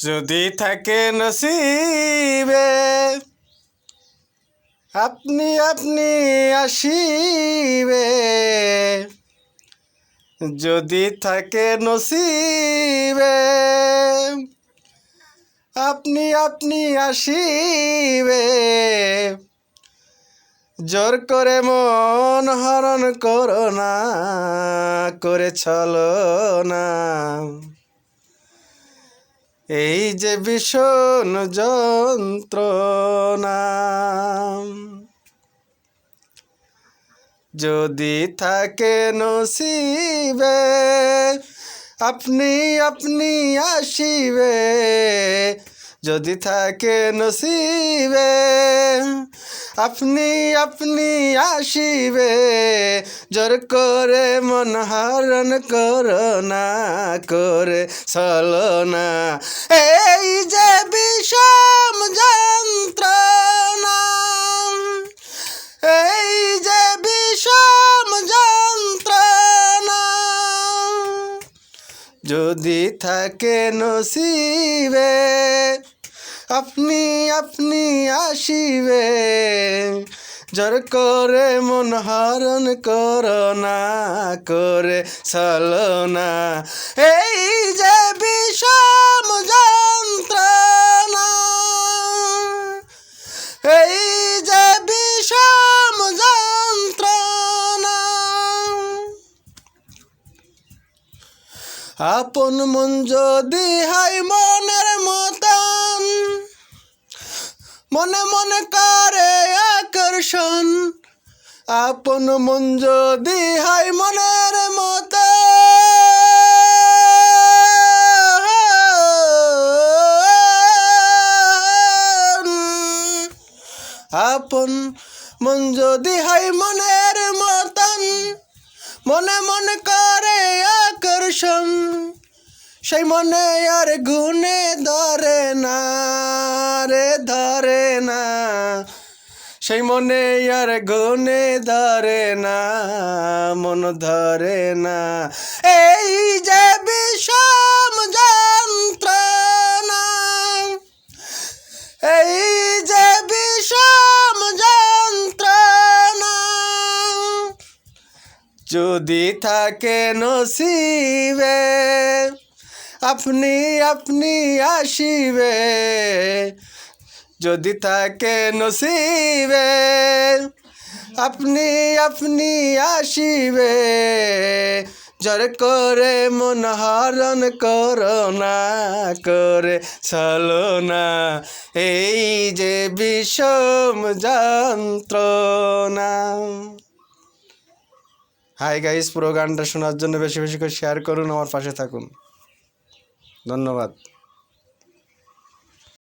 যদি থাকে নসিবে, আপনি আপনি আসিবে। যদি থাকে নসিবে, আপনি আপনি আসিবে। জোর করে মন হরণ করো না, করে চলো না। এই যে ভীষণ যন্ত্রণা। যদি থাকে নসিবে আপনি আপনি আসিবে যদি থাকে নসিবে আপনি আপনি আসিবে জোর করে মন হরণ করো না করে চলো না এই যদি থাকে নসিবে, আপনি আপনি আসিবে। জোর করে মন হরণ করোনা করে চলনা এই যে বিষম যন্ত্রণা আপন মন যদি হাই মনের মতন, মনে মনে করে আকর্ষণ। আপন মন যদি হাই মনের মত আপন মন যদি হাই মনের মতন, মনে মনে করে আকর্ষণ সেই মনে আর গুনে ধরে না রে, ধরে না। সেই মনে আর গুনে ধরে না, মন ধরে না। এই যে যদি থাকে নসিবে, আপনি আপনি আসিবে। যদি থাকে নসিবে, আপনি আপনি আসিবে। জর করে মন হরণ করো না করে চলো না এই যে বিষম যন্ত্রণা। হাই গাইস পুরো গানটা শোনার জন্য বেশি বেশি করে শেয়ার করুন, আমার পাশে থাকুন। ধন্যবাদ।